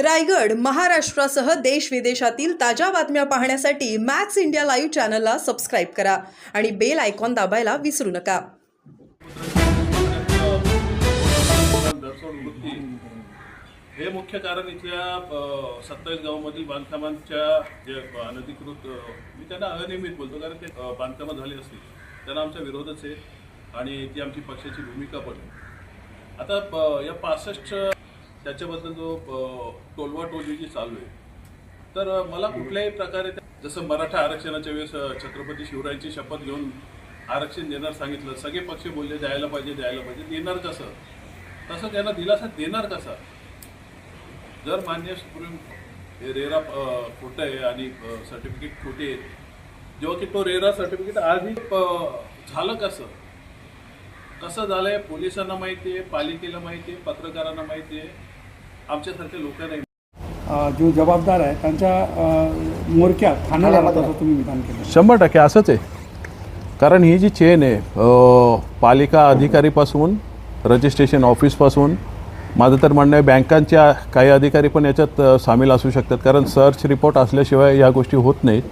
रायगड महाराष्ट्रासह देश विदेशातील ताज्या बातम्या पाहण्यासाठी मॅक्स इंडिया लाईव्ह चॅनलला सबस्क्राईब करा आणि बेल आयकॉन दाबायला विसरू नका. हे मुख्य कारण इथल्या सत्तावीस गावामधील बांधकामांच्या जे अनधिकृत मी त्यांना अनियमित बोलतो कारण ते बांधकामं झाली असतील. त्यांना आमचा विरोधच आहे आणि ती आमची पक्षाची भूमिका पण आहे. आता या पासष्ट त्याच्याबद्दल जो टोलवा टोलवी जी चालू आहे. तर मला कुठल्याही प्रकारे जसं मराठा आरक्षणाच्या वेळेस छत्रपती शिवरायांची शपथ घेऊन आरक्षण देणार सांगितलं सगळे पक्ष बोलले द्यायला पाहिजे द्यायला पाहिजे देणार कसं? तसं त्यांना दिलासा देणार कसा? जर मान्य सुप्रीम रेरा खोटं आहे आणि सर्टिफिकेट खोटे आहेत जेव्हा की तो रेरा सर्टिफिकेट आधी झालं कसं? कसं झालंय? पोलिसांना माहिती आहे पालिकेला माहिती आहे पत्रकारांना माहिती आहे. आमच्यासारख्या जो जबाबदार आहे त्यांच्या अ, मोरक्यात ठाण्याला राहत असं तुम्ही विधान केलं. शंभर टक्के असंच आहे. कारण ही जी चेन आहे अ, पालिका अधिकारीपासून रजिस्ट्रेशन ऑफिसपासून माझं तर म्हणणं आहे बँकांच्या काही अधिकारी पण याच्यात अ, सामील असू शकतात. कारण सर्च रिपोर्ट असल्याशिवाय या गोष्टी होत नाहीत.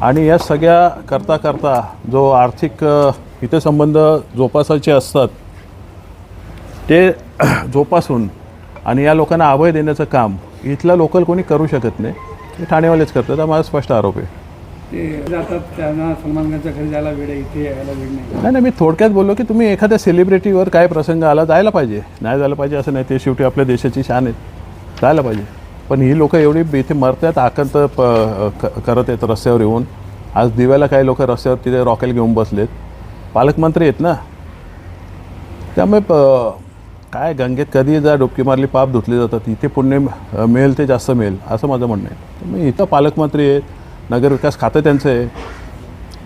आणि या सगळ्या करता करता जो आर्थिक अ, हितसंबंध जोपासायचे असतात ते जोपासून आणि या लोकांना अभय देण्याचं काम इथलं लोकल कोणी करू शकत नाही ते ठाणेवालेच करतात. हा माझा स्पष्ट आरोप आहे. ते जातात त्यांना सलमान खानच्या घरी जायला वेळ आहे इथे यायला वेळ नाही. नाही नाही मी थोडक्यात बोललो की तुम्ही एखाद्या सेलिब्रिटीवर काय प्रसंग आला जायला पाहिजे. नाही जायला पाहिजे असं नाही ते शेवटी आपल्या देशाची शान आहेत जायला पाहिजे. पण ही लोक एवढी इथे मरतात आकंत प क- करत आहेत रस्त्यावर येऊन. आज दिव्याला काही लोक रस्त्यावर तिथे रॉकेल घेऊन बसलेत. पालकमंत्री आहेत ना. त्यामुळे प काय गंगेत कधी जा डुबकी मारली पाप धुतले जातात. इथे पुण्य मिळेल ते जास्त मिळेल असं माझं म्हणणं आहे. त्यामुळे इथं पालकमंत्री आहेत नगरविकास खातं त्यांचं आहे.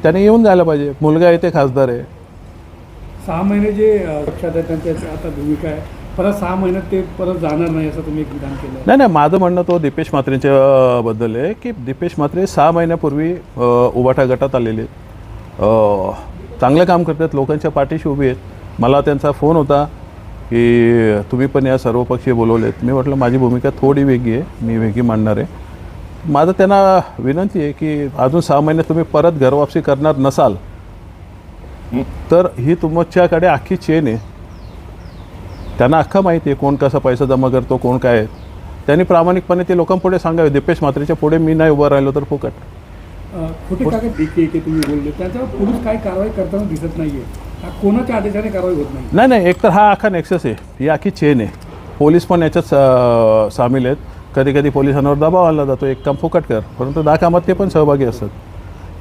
त्याने येऊन जायला पाहिजे. मुलगा आहे ते खासदार आहे. सहा महिने जे लक्षात आहे त्यांची आता भूमिका आहे. परत सहा महिन्यात ते परत जाणार नाही असं तुम्ही एक विधान केलं नाही नाही माझं म्हणणं तो दीपेश म्हात्रेच्या बद्दल आहे की दीपेश म्हात्रे सहा महिन्यापूर्वी उभाटा गटात आलेले आहेत. चांगलं काम करतात लोकांच्या पाठीशी उभी आहेत. मला त्यांचा फोन होता. की तुम्ही पण या सर्वपक्षीय बोलवलेत. मी म्हटलं माझी भूमिका थोडी वेगळी आहे. मी वेगळी मांडणार आहे. माझं त्यांना विनंती आहे की अजून सहा महिन्यात तुम्ही परत घरवापसी करणार नसाल तर ही तुमच्याकडे अख्खी चेन आहे. त्यांना अख्खा माहिती आहे कोण कसा पैसा जमा करतो कोण काय आहे. त्यांनी प्रामाणिकपणे ते लोकांपुढे सांगावे. दीपेश म्हात्रेच्या पुढे मी नाही उभं राहिलो तर फुकट. खोटे कागद तुम्ही बोलले? त्याच्यावर पोलीस काय कारवाई करताना दिसत नाही आहे कोणाच्या आदेशाने कारवाई होत नाही? नाही नाही एकतर हा अख्खा नेक्सस आहे. ही अख्खी चेन आहे. पोलीस पण याच्यात सामील आहेत. कधी कधी पोलिसांवर दबाव आणला जातो. एक काम फुकट कर. परंतु दहा कामात ते पण सहभागी असतात.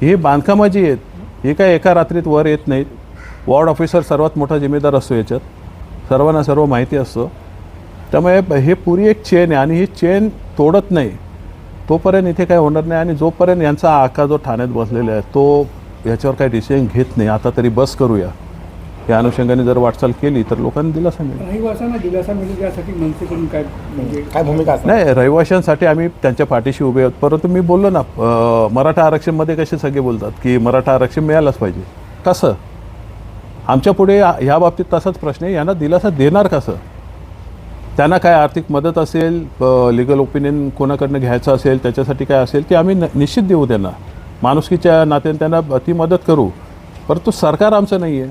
ही बांधकामं जी आहेत ही काय एका रात्रीत वर येत नाहीत. वॉर्ड ऑफिसर सर्वात मोठा जिम्मेदार असतो याच्यात. सर्वांना सर्व माहिती असतो. त्यामुळे हे पुरी एक चेन आहे आणि ही चेन तोडत नाही. तोपर्यंत इथे काही होणार नाही आणि जोपर्यंत यांचा आका जो ठाण्यात बसलेला आहे तो याच्यावर काही डिसिजन घेत नाही. आता तरी बस करूया. या अनुषंगाने जर वाटचाल केली तर लोकांनी दिलासा मिळेल. रहिवाशांना दिलासा मिळेल यासाठी मनसेकडून काय म्हणजे काय भूमिका असणार? नाही रहिवाशांसाठी आम्ही त्यांच्या पाठीशी उभे आहोत. परंतु मी बोललो ना अं, मराठा आरक्षणमध्ये कसे सगळे बोलतात की मराठा आरक्षण मिळालंच पाहिजे. कसं? आमच्या पुढे या- ह्या बाबतीत तसाच प्रश्न आहे. यांना दिलासा देणार कसं? त्यांना काय आर्थिक मदत असेल लिगल ओपिनियन कोणाकडनं घ्यायचं असेल त्याच्यासाठी काय असेल ते आम्ही न- निश्चित देऊ त्यांना. माणुसकीच्या नात्याने त्यांना ती मदत करू. परंतु सरकार आमचं नाही आहे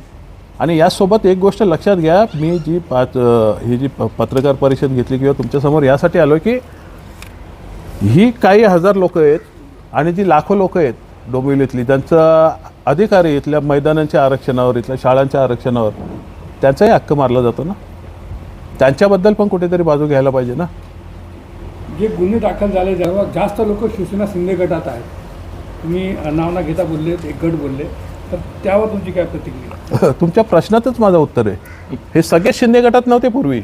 आणि यासोबत एक गोष्ट लक्षात घ्या मी जी पाच ही जी प- पत्रकार परिषद घेतली किंवा तुमच्यासमोर यासाठी आलो की ही काही हजार लोक आहेत आणि जी लाखो लोक आहेत डोंबिवलीतली त्यांचा अधिकारी इथल्या मैदानांच्या आरक्षणावर इथल्या शाळांच्या आरक्षणावर त्यांचाही हक्क मारला जातो ना? त्यांच्याबद्दल पण कुठेतरी बाजू घ्यायला पाहिजे ना? जे गुन्हे दाखल झाले जेव्हा जास्त लोक शिवसेना शिंदे गटात आहेत तुम्ही नाव ना घेता बोलले एक गट बोलले तर त्यावर तुमची काय प्रतिक्रिया? तुमच्या प्रश्नातच माझं उत्तर आहे. हे सगळे शिंदे गटात नव्हते पूर्वी.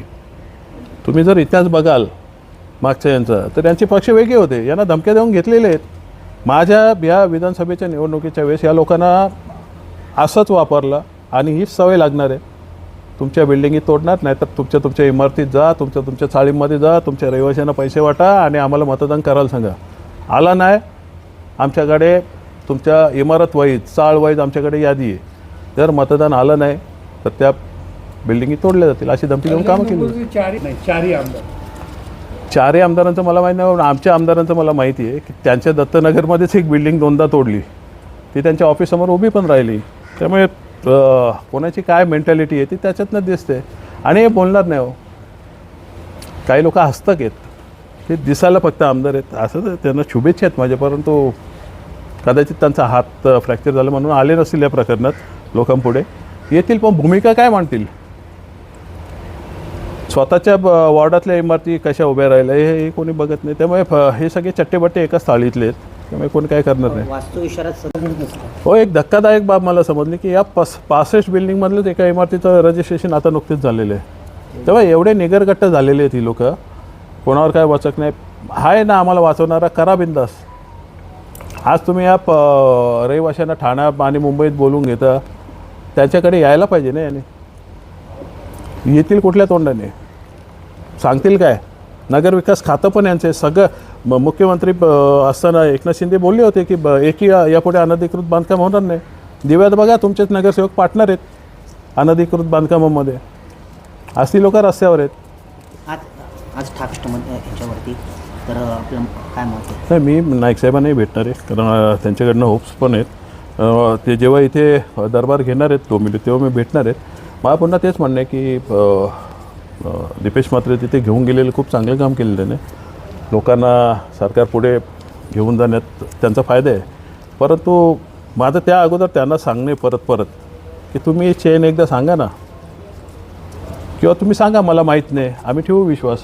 तुम्ही जर इतिहास बघाल मागच्या यांचा तर यांचे पक्ष वेगळे होते. यांना धमक्या देऊन घेतलेले आहेत. माझ्या या विधानसभेच्या निवडणुकीच्या वेळेस या लोकांना असंच वापरलं आणि हीच सवय लागणार आहे. तुमच्या बिल्डिंगी तोडणार नाही तर तुमच्या तुमच्या इमारतीत जा तुमच्या तुमच्या चाळीमध्ये जा तुमच्या रहिवाशांना पैसे वाटा आणि आम्हाला मतदान करायला सांगा. आला नाही. आमच्याकडे तुमच्या इमारत वाईज चाळ वाईज आमच्याकडे यादी आहे. जर मतदान आलं नाही तर त्या बिल्डिंगी तोडल्या जातील. अशी धमकी देऊन कामं केली चारही नाही चारही आमदार. चारही आमदारांचं मला माहीत नाही पण आमच्या आमदारांचं मला माहिती आहे की त्यांच्या दत्तनगरमध्येच एक बिल्डिंग दोनदा तोडली. ती त्यांच्या ऑफिससमोर उभी पण राहिली. त्यामुळे कोणाची काय मेंटॅलिटी आहे ती त्याच्यातनं दिसते. आणि हे बोलणार नाही हो. काही लोक हस्तक आहेत. ते दिसायला फक्त आमदार आहेत. असं तर त्यांना शुभेच्छा आहेत माझ्या परंतु कदाचित त्यांचा हात फ्रॅक्चर झाला म्हणून आले नसतील या प्रकरणात लोकांपुढे. येतील पण भूमिका काय मांडतील? स्वतःच्या वॉर्डातल्या इमारती कशा उभ्या राहिल्या हे हे कोणी बघत नाही. त्यामुळे हे सगळे चट्टेबट्टे एकाच थाळीतले आहेत. त्यामुळे कोणी काय करणार नाही. हो एक धक्कादायक बाब मला समजली की या पस पासष्ट बिल्डिंगमधलंच एका इमारतीचं रजिस्ट्रेशन आता नुकतेच झालेलं आहे. तेव्हा एवढे निगरगट्ट झालेले आहेत ही लोक. कोणावर काय वाचक नाही. आहे ना आम्हाला वाचवणारा करा बिंदास. आज तुम्ही या प रहिवाशांना ठाणा आणि मुंबईत बोलून घेता त्याच्याकडे यायला पाहिजे ना याने? येतील कुठल्या तोंडाने? सांगतील काय? नगरविकास खातं पण यांचं. सगळं म- मुख्यमंत्री ब- असताना एकनाथ शिंदे बोलले होते की ब एकी यापुढे अनधिकृत बांधकाम होणार नाही. दिव्यात बघा तुमचेच नगरसेवक पार्टनर आहेत अनधिकृत बांधकामामध्ये. असली लोक रस्त्यावर आहेत. आज आज ठाकरे ह्याच्यावरती तर आपलं काय मत आहे नाही मी नाईक साहेबांनाही भेटणार आहे. कारण त्यांच्याकडनं होप्स पण आहेत. ते जेव्हा इथे दरबार घेणार आहेत तो मिळतो तेव्हा मी भेटणार आहेत मला पुन्हा तेच म्हणणं आहे की दीपेश मात्रे तिथे घेऊन गेलेले खूप चांगले काम केलेले त्याने. लोकांना सरकार पुढे घेऊन जाण्यात त्यांचा फायदा आहे. परंतु माझं त्या अगोदर त्यांना सांगणे परत परत की तुम्ही चेन एकदा सांगा ना. किंवा तुम्ही सांगा मला माहीत नाही. आम्ही ठेवू विश्वास.